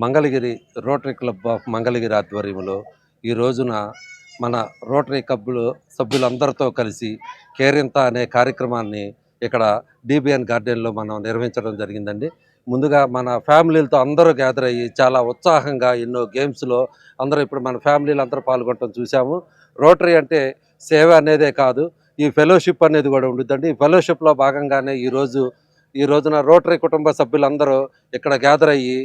Mangalagiri rotary club of Mangalagiri ఆధ్వర్యంలో ఈ రోజున మన రోటరీ క్లబ్లో సభ్యులందరితో కలిసి కేరింత అనే కార్యక్రమాన్ని ఇక్కడ డిబిఎన్ గార్డెన్లో మనం నిర్వహించడం జరిగిందండి. ముందుగా మన ఫ్యామిలీలతో అందరూ గ్యాదర్ అయ్యి చాలా ఉత్సాహంగా ఎన్నో గేమ్స్లో అందరూ ఇప్పుడు మన ఫ్యామిలీలు అందరూ పాల్గొనడం చూసాము రోటరీ అంటే సేవ అనేదే కాదు ఈ ఫెలోషిప్ అనేది కూడా ఉంటుందండి ఈ ఫెలోషిప్లో భాగంగానే ఈరోజు ఈ రోజున రోటరీ కుటుంబ సభ్యులందరూ ఇక్కడ గ్యాదర్ అయ్యి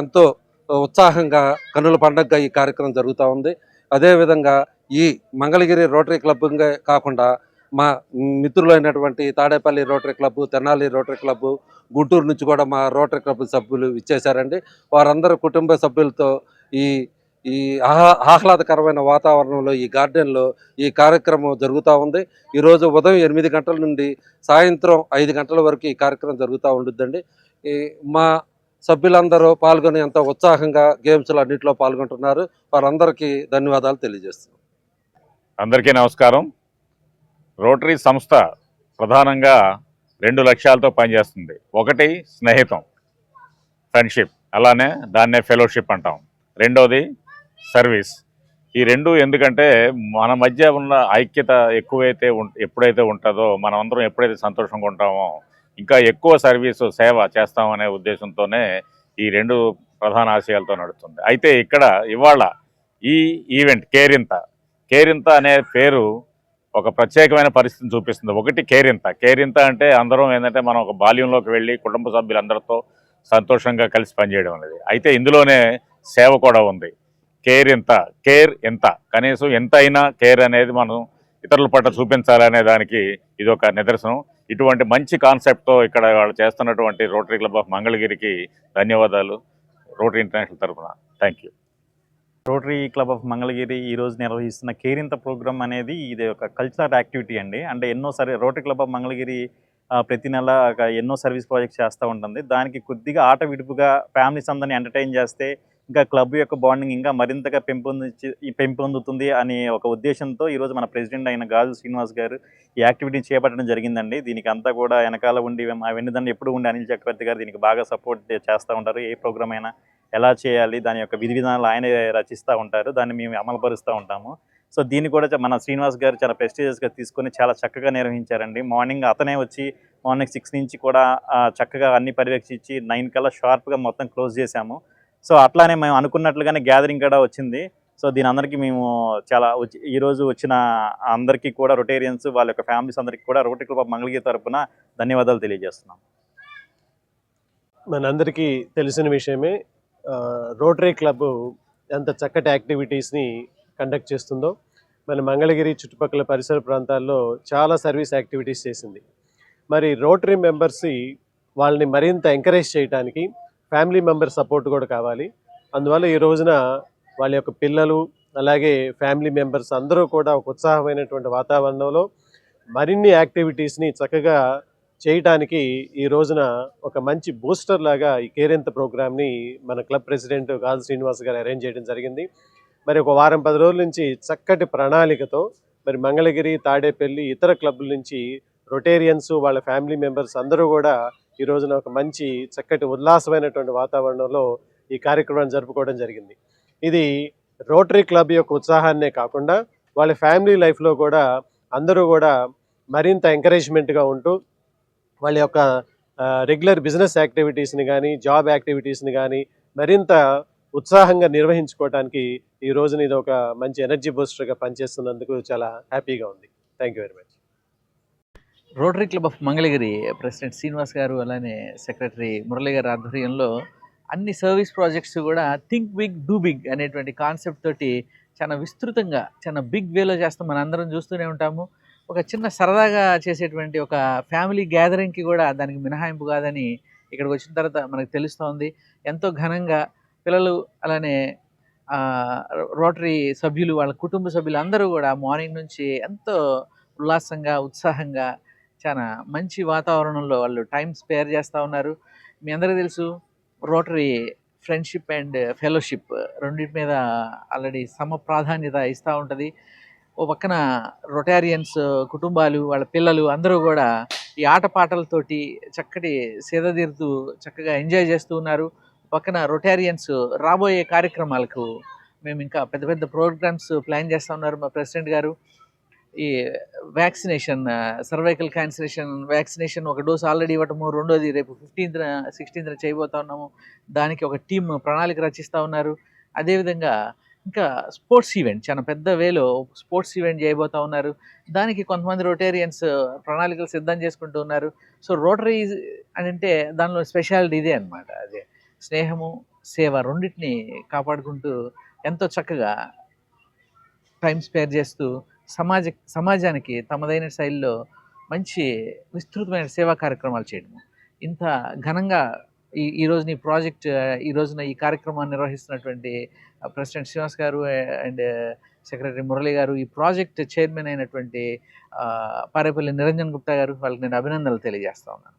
ఎంతో ఉత్సాహంగా కన్నుల పండగగా ఈ కార్యక్రమం జరుగుతూ ఉంది. అదేవిధంగా ఈ మంగళగిరి రోటరీ క్లబ్గా కాకుండా మా మిత్రులైనటువంటి Tadepalli rotary club Tenali rotary club Guntur నుంచి కూడా మా రోటరీ క్లబ్ సభ్యులు ఇచ్చేశారండి వారందరూ కుటుంబ సభ్యులతో ఈ ఈ ఆహ్లాదకరమైన వాతావరణంలో ఈ గార్డెన్లో ఈ కార్యక్రమం జరుగుతూ ఉంది. ఈరోజు ఉదయం ఎనిమిది గంటల నుండి సాయంత్రం ఐదు గంటల వరకు ఈ కార్యక్రమం జరుగుతూ ఉంటుందండి ఈ మా సభ్యులందరూ పాల్గొని ఎంతో ఉత్సాహంగా గేమ్స్లో అన్నింటిలో పాల్గొంటున్నారు. వారందరికీ ధన్యవాదాలు తెలియజేస్తున్నాం. అందరికీ నమస్కారం. రోటరీ సంస్థ ప్రధానంగా రెండు లక్ష్యాలతో పనిచేస్తుంది. ఒకటి స్నేహితం ఫ్రెండ్షిప్. అలానే దాన్నే ఫెలోషిప్ అంటాం. రెండోది సర్వీస్. ఈ రెండు ఎందుకంటే మన మధ్య ఉన్న ఐక్యత ఎక్కువైతే ఉం- ఎప్పుడైతే ఉంటుందో మనం అందరం ఎప్పుడైతే సంతోషంగా ఉంటామో ఇంకా ఎక్కువ సర్వీసు సేవ చేస్తామనే ఉద్దేశంతోనే ఈ రెండు ప్రధాన ఆశయాలతో నడుస్తుంది. అయితే ఇక్కడ ఇవాళ ఈ ఈవెంట్ కేరింత. కేరింత అనే పేరు ఒక ప్రత్యేకమైన పరిస్థితిని చూపిస్తుంది. ఒకటి కేరింత. కేరింత అంటే అందరం ఏంటంటే మనం ఒక బాల్యంలోకి వెళ్ళి కుటుంబ సభ్యులందరితో సంతోషంగా కలిసి పనిచేయడం అనేది. అయితే ఇందులోనే సేవ కూడా ఉంది. కేర్ ఎంత కేర్ ఎంత? కనీసం ఎంత అయినా కేర్ అనేది మనం ఇతరుల పట్ల చూపించాలనే దానికి ఇది ఒక నిదర్శనం. ఇటువంటి మంచి కాన్సెప్ట్తో ఇక్కడ వాళ్ళు చేస్తున్నటువంటి రోటరీ క్లబ్ ఆఫ్ మంగళగిరికి ధన్యవాదాలు. రోటరీ ఇంటర్నేషనల్ తరఫున. Thank you rotary club of Mangalagiri ఈ రోజు నిర్వహిస్తున్న కేరింత ప్రోగ్రామ్ అనేది ఇది ఒక కల్చరల్ యాక్టివిటీ అండి. అంటే ఎన్నో సర్వీ రోటరీ క్లబ్ ఆఫ్ మంగళగిరి ప్రతి నెల ఒక ఎన్నో సర్వీస్ ప్రాజెక్ట్స్ చేస్తూ ఉంటుంది. దానికి కొద్దిగా ఆట విడుపుగా ఫ్యామిలీస్ అందరిని ఎంటర్టైన్ చేస్తే ఇంకా క్లబ్ యొక్క బాండింగ్ ఇంకా మరింతగా పెంపొందించి పెంపొందుతుంది అనే ఒక ఉద్దేశంతో ఈరోజు మన ప్రెసిడెంట్ అయిన గాజు శ్రీనివాస్ గారు ఈ యాక్టివిటీని చేపట్టడం జరిగిందండి. దీనికి అంతా కూడా వెనకాల ఉండి మా ఎప్పుడు ఉండి అనిల్ చక్రవర్తి గారు దీనికి బాగా సపోర్ట్ చేస్తూ ఉంటారు. ఏ ప్రోగ్రామ్ అయినా ఎలా చేయాలి దాని యొక్క విధి విధానాలు ఆయనే రచిస్తూ ఉంటారు. దాన్ని మేము అమలుపరుస్తూ ఉంటాము. సో దీన్ని కూడా మన శ్రీనివాస్ గారు చాలా ప్రెస్టీజియస్గా తీసుకొని చాలా చక్కగా నిర్వహించారండి. మార్నింగ్ అతనే వచ్చి మార్నింగ్ సిక్స్ నుంచి కూడా చక్కగా అన్ని పర్యవేక్షించి నైన్ కల్లా షార్ప్గా మొత్తం క్లోజ్ చేశాము. సో అట్లానే మేము అనుకున్నట్లుగానే గ్యాదరింగ్ కూడా వచ్చింది. సో దీని అందరికీ మేము చాలా వచ్చి ఈరోజు వచ్చిన అందరికీ కూడా రొటేరియన్స్ వాళ్ళ యొక్క ఫ్యామిలీస్ అందరికీ కూడా రోటరీ క్లబ్ ఆఫ్ మంగళగిరి తరఫున ధన్యవాదాలు తెలియజేస్తున్నాం. మనందరికీ తెలిసిన విషయమే రోటరీ క్లబ్ ఎంత చక్కటి యాక్టివిటీస్ని కండక్ట్ చేస్తుందో మన మంగళగిరి చుట్టుపక్కల పరిసర ప్రాంతాల్లో చాలా సర్వీస్ యాక్టివిటీస్ చేసింది. మరి రోటరీ మెంబర్స్ వాళ్ళని మరింత ఎంకరేజ్ చేయడానికి ఫ్యామిలీ మెంబర్ సపోర్ట్ కూడా కావాలి. అందువల్ల ఈ రోజున వాళ్ళ యొక్క పిల్లలు అలాగే ఫ్యామిలీ మెంబర్స్ అందరూ కూడా ఒక ఉత్సాహమైనటువంటి వాతావరణంలో మరిన్ని యాక్టివిటీస్ని చక్కగా చేయటానికి ఈ రోజున ఒక మంచి బూస్టర్ లాగా ఈ కేరెంత ప్రోగ్రామ్ని మన క్లబ్ ప్రెసిడెంట్ గాజు శ్రీనివాస్ గారు అరేంజ్ చేయడం జరిగింది. మరి ఒక వారం పది రోజుల నుంచి చక్కటి ప్రణాళికతో మరి మంగళగిరి తాడేపల్లి ఇతర క్లబ్ల నుంచి రొటేరియన్స్ వాళ్ళ ఫ్యామిలీ మెంబర్స్ అందరూ కూడా ఈ రోజున ఒక మంచి చక్కటి ఉల్లాసమైనటువంటి వాతావరణంలో ఈ కార్యక్రమాన్ని జరుపుకోవడం జరిగింది. ఇది రోటరీ క్లబ్ యొక్క ఉత్సాహాన్నే కాకుండా వాళ్ళ ఫ్యామిలీ లైఫ్లో కూడా అందరూ కూడా మరింత ఎంకరేజ్మెంట్గా ఉంటూ వాళ్ళ యొక్క రెగ్యులర్ బిజినెస్ యాక్టివిటీస్ని కానీ జాబ్ యాక్టివిటీస్ని కానీ మరింత ఉత్సాహంగా నిర్వహించుకోవడానికి ఈ రోజున ఇది ఒక మంచి ఎనర్జీ బూస్టర్గా పనిచేస్తున్నందుకు చాలా హ్యాపీగా ఉంది. Thank you very much. Rotary club of Mangalagiri president Srinivas garu అలానే సెక్రటరీ మురళి గారి ఆధ్వర్యంలో అన్ని సర్వీస్ ప్రాజెక్ట్స్ కూడా థింక్ బిగ్ డూ బిగ్ అనేటువంటి కాన్సెప్ట్ తోటి చాలా విస్తృతంగా చాలా బిగ్ వేలో చేస్తాం. మన అందరం చూస్తూనే ఉంటాము. ఒక చిన్న సరదాగా చేసేటువంటి ఒక ఫ్యామిలీ గ్యాదరింగ్కి కూడా దానికి మినహాయింపు కాదని ఇక్కడికి వచ్చిన తర్వాత మనకు తెలుస్తోంది. ఎంతో ఘనంగా పిల్లలు అలానే రోటరీ సభ్యులు వాళ్ళ కుటుంబ సభ్యులు అందరూ కూడా మార్నింగ్ నుంచి ఎంతో ఉల్లాసంగా ఉత్సాహంగా చాలా మంచి వాతావరణంలో వాళ్ళు టైం స్పేర్ చేస్తూ ఉన్నారు. మీ అందరికీ తెలుసు రోటరీ ఫ్రెండ్షిప్ అండ్ ఫెలోషిప్ రెండింటి మీద ఆల్రెడీ సమ ప్రాధాన్యత ఇస్తూ ఉంటుంది. ఓ పక్కన రొటారియన్స్ కుటుంబాలు వాళ్ళ పిల్లలు అందరూ కూడా ఈ ఆటపాటలతోటి చక్కటి సేదతీరుతూ చక్కగా ఎంజాయ్ చేస్తూ ఉన్నారు. పక్కన రొటారియన్స్ రాబోయే కార్యక్రమాలకు మేము ఇంకా పెద్ద పెద్ద ప్రోగ్రామ్స్ ప్లాన్ చేస్తూ ఉన్నారు మా ప్రెసిడెంట్ గారు. ఈ వ్యాక్సినేషన్ సర్వైకల్ క్యాన్సరేషన్ వ్యాక్సినేషన్ ఒక డోస్ ఆల్రెడీ ఇవ్వటము రెండోది రేపు ఫిఫ్టీన్త్న సిక్స్టీన్త్న చేయబోతా ఉన్నాము. దానికి ఒక టీం ప్రణాళిక రచిస్తూ ఉన్నారు. అదేవిధంగా ఇంకా స్పోర్ట్స్ ఈవెంట్ చాలా పెద్ద వేలో స్పోర్ట్స్ ఈవెంట్ చేయబోతా ఉన్నారు. దానికి కొంతమంది రొటేరియన్స్ ప్రణాళికలు సిద్ధం చేసుకుంటూ ఉన్నారు. సో రోటరీ అని అంటే దానిలో స్పెషాలిటీ ఇదే అన్నమాట. అదే స్నేహము సేవ రెండింటిని కాపాడుకుంటూ ఎంతో చక్కగా టైం స్పేర్ చేస్తూ సమాజ సమాజానికి తమదైన శైలిలో మంచి విస్తృతమైన సేవా కార్యక్రమాలు చేయడము. ఇంత ఘనంగా ఈ ఈ రోజున ఈ ప్రాజెక్ట్ ఈ రోజున ఈ కార్యక్రమాన్ని నిర్వహిస్తున్నటువంటి ప్రెసిడెంట్ శ్రీనివాస్ గారు అండ్ సెక్రటరీ మురళి గారు ఈ ప్రాజెక్ట్ చైర్మన్ అయినటువంటి పారేపల్లి నిరంజన్ గుప్తా గారు వాళ్ళకి నేను అభినందనలు తెలియజేస్తా ఉన్నాను.